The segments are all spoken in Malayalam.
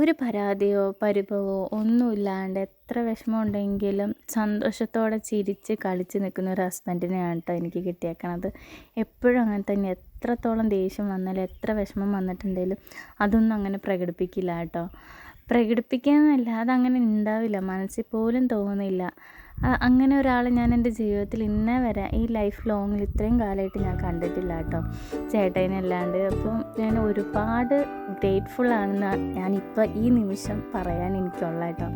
ഒരു പരാതിയോ പരിഭവമോ ഒന്നുമില്ലാണ്ട് എത്ര വിഷമമുണ്ടെങ്കിലും സന്തോഷത്തോടെ ചിരിച്ച് കളിച്ച് നിൽക്കുന്ന ഒരു ഹസ്ബൻഡിനെയാണ് കേട്ടോ എനിക്ക് കിട്ടിയേക്കണത്. എപ്പോഴും അങ്ങനെ തന്നെ. എത്രത്തോളം ദേഷ്യം വന്നാലും എത്ര വിഷമം വന്നിട്ടുണ്ടെങ്കിലും അതൊന്നും അങ്ങനെ പ്രകടിപ്പിക്കില്ല കേട്ടോ. പ്രകടിപ്പിക്കാനല്ല അങ്ങനെ ഉണ്ടാവില്ല. മനസ്സിൽ പോലും തോന്നില്ല അങ്ങനെ ഒരാളെ ഞാൻ എന്റെ ജീവിതത്തിൽ ഇന്നേ വരെ ഈ ലൈഫ് ലോങ്ങിൽ ഇത്രയും കാലമായിട്ട് ഞാൻ കണ്ടിട്ടില്ല കേട്ടോ. ചേട്ടനല്ലാണ്ട് അപ്പം ഞാൻ ഒരുപാട് ഗ്രേറ്റ്ഫുള്ളാണെന്ന് ഞാനിപ്പോൾ ഈ നിമിഷം പറയാൻ എനിക്കുള്ള കേട്ടോ.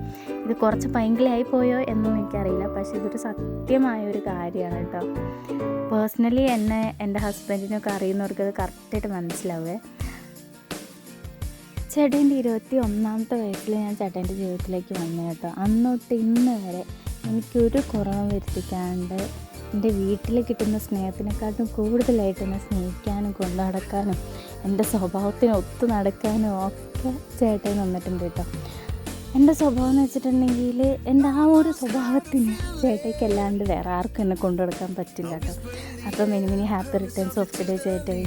ഇത് കുറച്ച് ഭയങ്കരമായി പോയോ എന്നൊന്നും എനിക്കറിയില്ല. പക്ഷേ ഇതൊരു സത്യമായ ഒരു കാര്യമാണ് കേട്ടോ. പേഴ്സണലി എന്നെ എന്റെ ഹസ്ബൻഡിനൊക്കെ അറിയുന്നവർക്ക് അത് കറക്റ്റായിട്ട് മനസ്സിലാവേ. ചേട്ടന്റെ ഇരുപത്തി ഒന്നാമത്തെ വയസ്സിൽ ഞാൻ ചേട്ടന്റെ ജീവിതത്തിലേക്ക് വന്നു കേട്ടോ. അന്നൊട്ട് ഇന്ന് വരെ എനിക്കൊരു കുറവും വരുത്തിക്കാണ്ട് എന്റെ വീട്ടിൽ കിട്ടുന്ന സ്നേഹത്തിനെക്കാട്ടും കൂടുതലായിട്ട് എന്നെ സ്നേഹിക്കാനും കൊണ്ടു നടക്കാനും എന്റെ സ്വഭാവത്തിന് ഒത്തു നടക്കാനും ഒക്കെ ചേട്ടൻ നിന്നിട്ടുണ്ട് കേട്ടോ. എന്റെ സ്വഭാവം എന്ന് വെച്ചിട്ടുണ്ടെങ്കിൽ എന്റെ ആ ഒരു സ്വഭാവത്തിന് ചേട്ടയ്ക്ക് അല്ലാണ്ട് വേറെ ആർക്കും എന്നെ കൊണ്ടു നടക്കാൻ പറ്റില്ല കേട്ടോ. അപ്പം many many happy returns of the day ചേട്ടൻ